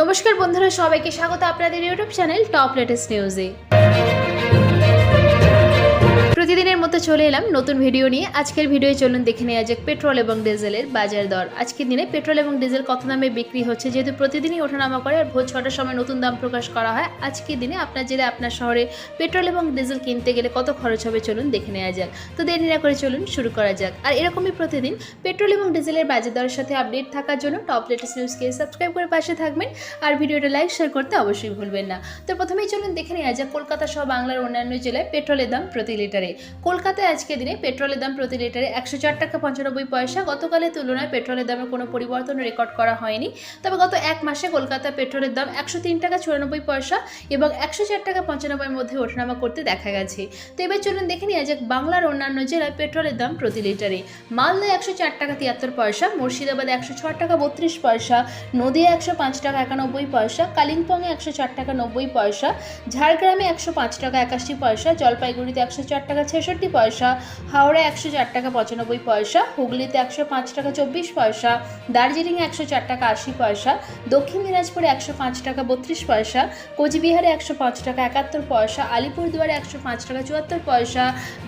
নমস্কার বন্ধুরা সবাইকে স্বাগত আপনাদের ইউটিউব চ্যানেল টপ লেটেস্ট নিউজে। প্রতিদিনের মতো চলে এলাম নতুন ভিডিও নিয়ে। আজকের ভিডিও চলুন দেখে নেওয়া যাক পেট্রোল এবং ডিজেলের বাজার দর। আজকের দিনে পেট্রোল এবং ডিজেল কত দামে বিক্রি হচ্ছে যেহেতু প্রতিদিনই ওঠানামা করে আর ভোর ছটার সময় নতুন দাম প্রকাশ করা হয়, আজকের দিনে আপনার জেলায় আপনার শহরে পেট্রোল এবং ডিজেল কিনতে গেলে কত খরচ হবে চলুন দেখে নেওয়া যাক। তো দেরি না করে চলুন শুরু করা যাক। আর এরকমই প্রতিদিন পেট্রোল এবং ডিজেলের বাজার দরের সাথে আপডেট থাকার জন্য টপ লেটেস্ট নিউজকে সাবস্ক্রাইব করে পাশে থাকবেন। আর ভিডিওটা লাইক, শেয়ার করতে অবশ্যই ভুলবেন না। তো প্রথমেই চলুন দেখে নেওয়া যাক, কলকাতা সহ বাংলার অন্যান্য জেলায় পেট্রোলের দাম প্রতি লিটারে। কলকাতায় আজকে দিনে পেট্রোলের দাম প্রতি লিটারে একশো চার টাকা পঁচানব্বই পয়সা। গতকালের তুলনায় পেট্রোলের দামে কোনো পরিবর্তন রেকর্ড করা হয়নি। তবে গত এক মাসে কলকাতায় পেট্রোলের দাম একশো তিন টাকা চুরানব্বই পয়সা এবং একশো চার টাকা পঁচানব্বইয়ের মধ্যে ওঠানামা করতে দেখা গেছে। তো এবার চলুন দেখে নেওয়া যাক বাংলার অন্যান্য জেলায় পেট্রোলের দাম প্রতি লিটারে। মালদায় একশো চার টাকা তিয়াত্তর পয়সা, মুর্শিদাবাদে একশো ছ টাকা বত্রিশ পয়সা নদিয়া একশো পাঁচ টাকা একানব্বই পয়সা, কালিম্পংয়ে একশো চার টাকা নব্বই পয়সা, ঝাড়গ্রামে একশো পাঁচ টাকা একাশি পয়সা, জলপাইগুড়িতে একশো চার টাকা ছেষট্টি পয়সা হাওড়া একশো চার টাকা পঁচানব্বই পয়সা, হুগলিতে একশো পাঁচ টাকা চব্বিশ পয়সা, দার্জিলিংয়ে একশো চার টাকা আশি পয়সা, দক্ষিণ দিনাজপুরে একশো পাঁচ টাকা বত্রিশ পয়সা, কোচবিহারে একশো পাঁচ টাকা একাত্তর পয়সা, আলিপুরদুয়ারে একশো পাঁচ টাকা চুয়াত্তর পয়সা,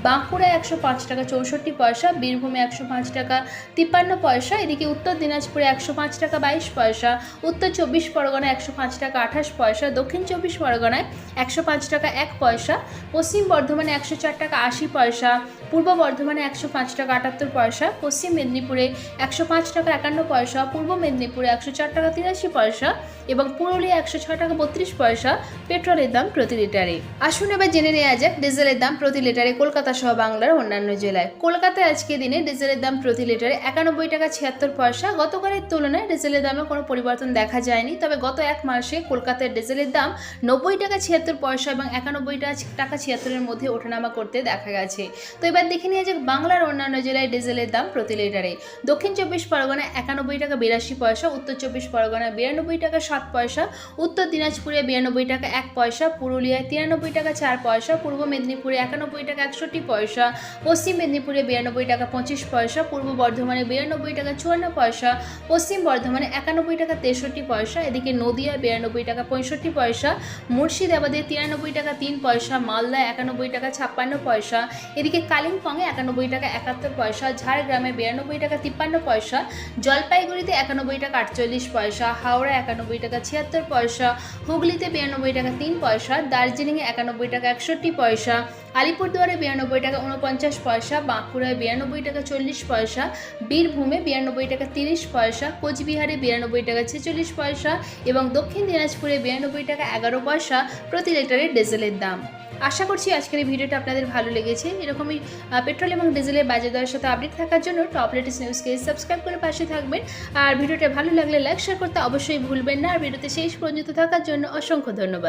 বাঁকুড়ায় একশো পাঁচ টাকা চৌষট্টি পয়সা, বীরভূমে একশো পাঁচ টাকা তিপ্পান্ন পয়সা, এদিকে উত্তর দিনাজপুরে একশো পাঁচ টাকা বাইশ পয়সা, উত্তর চব্বিশ পরগনায় একশো পাঁচ টাকা আঠাশ পয়সা, দক্ষিণ চব্বিশ পরগনায় একশো পাঁচ টাকা এক পয়সা, পশ্চিম বর্ধমানে একশো চার টাকা আশি পয়সা, পূর্ব বর্ধমানে একশো পাঁচ টাকা আটাত্তর পয়সা, পশ্চিম মেদিনীপুরে একশো পাঁচ টাকা একান্ন পয়সা, পূর্ব মেদিনীপুরে একশো চার টাকা তিরাশি পয়সা এবং পুরুলিয়া একশো ছ টাকা বত্রিশ পয়সা পেট্রোলের দাম প্রতি লিটারে। আসুন এবার জেনে নেওয়া যাক ডিজেলের দাম প্রতি লিটারে কলকাতা সহ বাংলার অন্যান্য জেলায়। কলকাতায় আজকে দিনে ডিজেলের দাম প্রতি লিটারে একানব্বই টাকা ছিয়াত্তর পয়সা। গতকালের তুলনায় ডিজেলের দামে কোনো পরিবর্তন দেখা যায়নি, তবে গত এক মাসে কলকাতার ডিজেলের দাম নব্বই টাকা ছিয়াত্তর পয়সা এবং একানব্বই টাকা ছিয়াত্তরের মধ্যে ওঠানামা করতে দেখা গেছে। তো এবার দেখে নিয়ে যাক বাংলার অন্যান্য জেলায় ডিজেলের দাম প্রতি লিটারে। দক্ষিণ চব্বিশ পরগনায় একানব্বই টাকা বিরাশি পয়সা, উত্তর চব্বিশ পরগনায় বিরানব্বই টাকা সাত পয়সা, উত্তর দিনাজপুরে বিরানব্বই টাকা এক পয়সা, পুরুলিয়ায় তিরানব্বই টাকা চার পয়সা, পূর্ব মেদিনীপুরে একানব্বই টাকা একষট্টি পয়সা, পশ্চিম মেদিনীপুরে বিরানব্বই টাকা পঁচিশ পয়সা, পূর্ব বর্ধমানে বিরানব্বই টাকা চুয়ান্ন পয়সা, পশ্চিম বর্ধমানে একানব্বই টাকা তেষট্টি পয়সা, এদিকে নদিয়া বিরানব্বই টাকা পঁয়ষট্টি পয়সা, মুর্শিদাবাদে তিরানব্বই টাকা তিন পয়সা মালদা একানব্বই টাকা ছাপ্পান্ন পয়সা এদিকে কালিম্পংয়ে একানব্বই টাকা একাত্তর পয়সা, ঝাড়গ্রামে বিরানব্বই টাকা তিপ্পান্ন পয়সা, জলপাইগুড়িতে একানব্বই টাকা আটচল্লিশ পয়সা হাওড়া একানব্বই টাকা ছিয়াত্তর পয়সা, হুগলিতে বিরানব্বই টাকা তিন পয়সা, দার্জিলিংয়ে একানব্বই টাকা একষট্টি পয়সা আলিপুরদুয়ারে বিরানব্বই টাকা উনপঞ্চাশ পয়সা, বাঁকুড়ায় বিরানব্বই টাকা চল্লিশ পয়সা, বীরভূমে বিরানব্বই টাকা তিরিশ পয়সা, কোচবিহারে বিরানব্বই টাকা ছেচল্লিশ পয়সা এবং দক্ষিণ দিনাজপুরে বিরানব্বই টাকা এগারো পয়সা প্রতি লিটারের ডিজেলের দাম। আশা করছি আজকের এই ভিডিওটা আপনাদের ভালো লেগেছে। এরকমই পেট্রোল এবং ডিজেলের বাজার দরের সাথে আপডেট থাকার জন্য টপ লেটেস্ট নিউজকে সাবস্ক্রাইব করে পাশে থাকবেন। আর ভিডিওটা ভালো লাগলে লাইক, শেয়ার করতে অবশ্যই ভুলবেন না। আর ভিডিওতে শেষ পর্যন্ত থাকার জন্য অসংখ্য ধন্যবাদ।